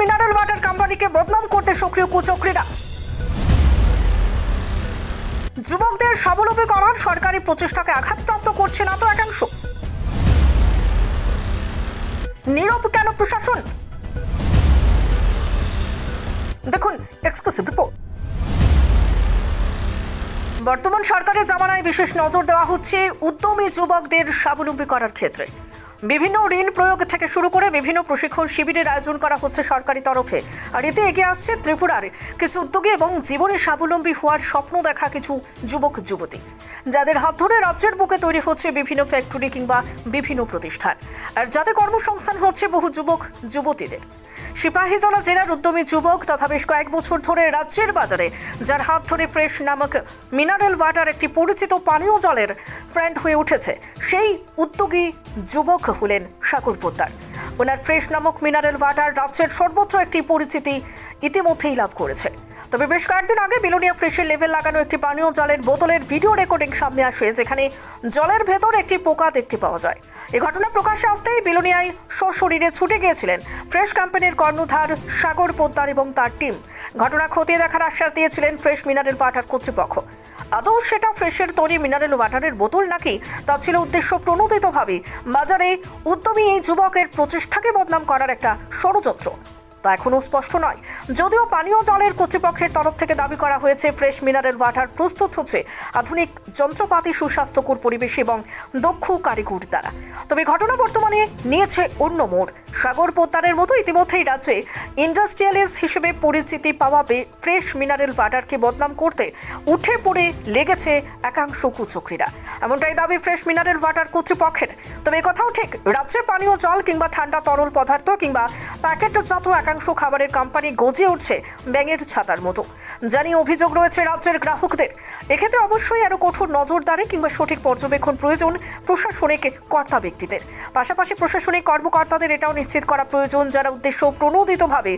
Mineral water কোম্পানিকে বদনাম করতে সক্রিয় কুচক্রীরা। যুবকদের স্বাবলম্বী করার সরকারি প্রচেষ্টাকে আঘাতপ্রাপ্ত করছে না তো একাংশ। নীরব কেন প্রশাসন? দেখুন এক্সক্লুসিভ রিপোর্ট বর্তমান সরকারের জামানায় বিশেষ নজর দেওয়া হচ্ছে উদ্যমী যুবকদের স্বাবলম্বী করার ক্ষেত্রে। বিভিন্ন ঋণ প্রয়োগ থেকে শুরু করে বিভিন্ন প্রশিক্ষণ শিবিরের আয়োজন করা হচ্ছে সরকারি তরফে। আর এতে এগিয়ে আসছে ত্রিপুরার কিছু উদ্যোগী এবং জীবনে স্বাবলম্বী হওয়ার স্বপ্ন দেখা কিছু যুবক, যুবতী। যাদের হাত ধরে রাজ্যের বুকে তৈরি হচ্ছে বিভিন্ন ফ্যাক্টরি কিংবা বিভিন্ন প্রতিষ্ঠান। আর যাতে কর্মসংস্থান হচ্ছে বহু যুবক, যুবতীদের। সিপাহীজলা জেলার উদ্যমী যুবক তথা বেশ কয়েক বছর ধরে রাজ্যের বাজারে, যার হাত ধরে ফ্রেশ নামক মিনারেল ওয়াটার একটি পরিচিত পানীয় জলের ফ্রেন্ড হয়ে উঠেছে, সেই উদ্যোগী যুবক হলেন সাকুর পোদ্দার। ওনার ফ্রেশ নামক মিনারেল ওয়াটার রাজ্যের সর্বত্র একটি পরিচিতি ইতিমধ্যেই লাভ করেছে। তবে বেশ কয়েকদিন আগে বিলোনিয়া ফ্রেশের লেভেল লাগানো একটি পানীয় জলের বোতলের ভিডিও রেকর্ডিং সামনে আসে, যেখানে জলের ভেতর একটি পোকা দেখতে পাওয়া যায়। এই ঘটনা প্রকাশ্যে আসতেই বিলোনিয়ায় সশরীরে ছুটে গিয়েছিলেন ফ্রেশ কোম্পানির কর্ণধার সাগর পোদ্দার এবং তার টিম। ঘটনা খতিয়ে দেখার আশ্বাস দিয়েছিলেন ফ্রেশ মিনারেল ওয়াটার কর্তৃপক্ষ। আদৌ সেটা ফ্রেশের তৈরি মিনারেল ওয়াটারের বোতল নাকি তা ছিল উদ্দেশ্য প্রণোদিতভাবে। বাজারে উদ্যমী এই যুবকের প্রচেষ্টাকে বদনাম করার একটা ষড়যন্ত্র। তা এখনও স্পষ্ট নয়। যদিও পানীয় জলের কর্তৃপক্ষের তরফ থেকে দাবি করা হয়েছে, ফ্রেশ মিনারেল ওয়াটার প্রস্তুত হচ্ছে আধুনিক যন্ত্রপাতি, সুস্বাস্থ্যকর পরিবেশ এবং দক্ষ কারিগর দ্বারা। তবে ঘটনা বর্তমানে নিয়েছে অন্য মোড়। সাগর পোদ্দারের মতো ইতিমধ্যেই রাজ্যে ইন্ডাস্ট্রিয়ালিস্ট হিসেবে পরিচিতি পাওয়া ফ্রেশ মিনারেল ওয়াটারকে বদনাম করতে উঠে পড়ে লেগেছে একাংশ কুচক্রীরা। এমনটাই দাবি ফ্রেশ মিনারেল ওয়াটার কর্তৃপক্ষের। তবে কথাও ঠিক, রাজ্যে পানীয় জল কিংবা ঠান্ডা তরল পদার্থ কিংবা প্যাকেটজাত একাংশ খাবারের কোম্পানি গজিয়ে উঠছে ব্যাঙের ছাতার মতো। জানি অভিযোগ রয়েছে রাজ্যের গ্রাহকদের। এক্ষেত্রে অবশ্যই আরও কঠোর নজরদারি কিংবা সঠিক পর্যবেক্ষণ প্রয়োজন প্রশাসনিক কর্তা ব্যক্তিদের। পাশাপাশি প্রশাসনিক কর্মকর্তাদের এটাও নিশ্চিত করা প্রয়োজন যারা উদ্দেশ্য প্রণোদিতভাবে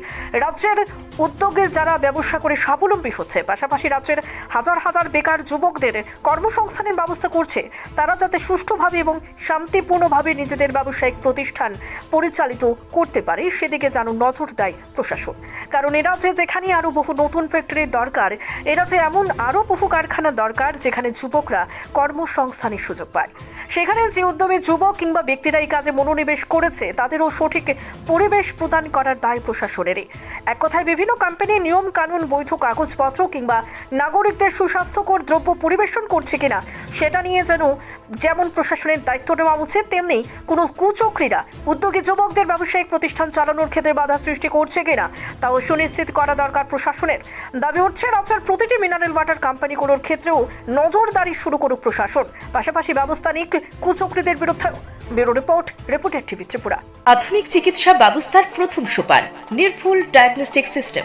রাজ্যের উদ্যোগে যারা ব্যবসা করে স্বাবলম্বী হচ্ছে। পাশাপাশি রাজ্যের হাজার হাজার বেকার যুবকদের কর্মসংস্থানের ব্যবস্থা করছে। তারা যাতে সুষ্ঠুভাবে এবং শান্তিপূর্ণভাবে নিজেদের ব্যবসায়িক প্রতিষ্ঠান পরিচালিত করতে পারে, সেদিকে যেন নজর দেয় প্রশাসন। কারণ এরা যে যেখানে আরও বহু নতুন ফ্যাক্টরির দরকার এরা যে এমন আরও বহু কারখানা দরকার যেখানে যুবকরা কর্মসংস্থানের সুযোগ পায়। সেখানে যে উদ্যমী যুবক কিংবা ব্যক্তিরা এই কাজে মনোনিবেশ করেছে, তাদেরও সঠিক পরিবেশ প্রদান করার দায় প্রশাসনেরই। এক কথায় বিভিন্ন কোম্পানি নিয়ম, কানুন, বৈধ কাগজপত্র কিংবা নাগরিকদের সুস্বাস্থ্যকর দ্রব্য পরিবেশন করছে কিনা, সেটা নিয়ে যেন যেমন প্রশাসনের দায়িত্ব নেওয়া উচিত, তেমনি কোনো কুচক্রীরা, উদ্যোগী যুবকদের ব্যবসায়িক প্রতিষ্ঠান চালানোর ক্ষেত্রে বাধা সৃষ্টি করছে কিনা, তাও সুনিশ্চিত করা দরকার প্রশাসনের। দাবি উঠছে, রাজ্যের প্রতিটি মিনারেল ওয়াটার কোম্পানিগুলোর ক্ষেত্রেও নজরদারি শুরু করুক প্রশাসন। পাশাপাশি ব্যবস্থা নিক কুচক্রীদের বিরুদ্ধে bureau report reporter TV Tripura. আধুনিক চিকিৎসা ব্যবস্থার প্রথম সোপান নির্ভুল ডায়াগনস্টিক সিস্টেম।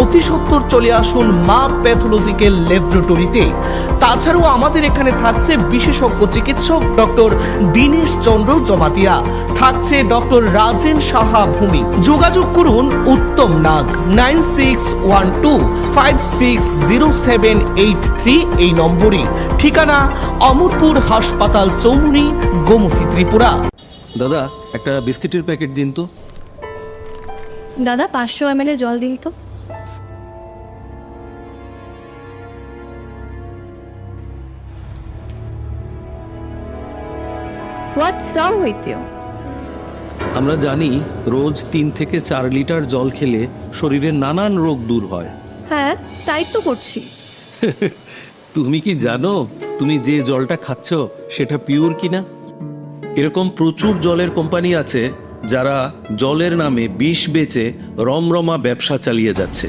অতি সত্বর চলে আসুন মা প্যাথোলজিক্যাল ল্যাবরেটরিতে। তাছাড়াও আমাদের এখানে থাকছে বিশেষজ্ঞ চিকিৎসক ডক্টর দীনেশ চন্দ্র জমাতিয়া থাকছে ডক্টর রাজেন সাহা ভূমি। যোগাযোগ করুন Uttam Nag nine six one two five six zero seven eight three এই নম্বরে। ঠিকানা অমরপুর হাসপাতাল চৌমুনি গোমতী ত্রিপুরা। দাদা একটা বিস্কিটের প্যাকেট দিন তো। দাদা পাঁচশো এম জল দিন তো। উইথ ইউ আমরা জানি রোজ তিন থেকে চার লিটার জল খেলে শরীরের নানান রোগ দূর হয়। হ্যাঁ তাই তো করছি। তুমি কি জানো তুমি যে জলটা খাচ্ছ সেটা পিওর কিনা? এরকম প্রচুর জলের কোম্পানি আছে যারা জলের নামে বিষ বেচে রমরমা ব্যবসা চালিয়ে যাচ্ছে।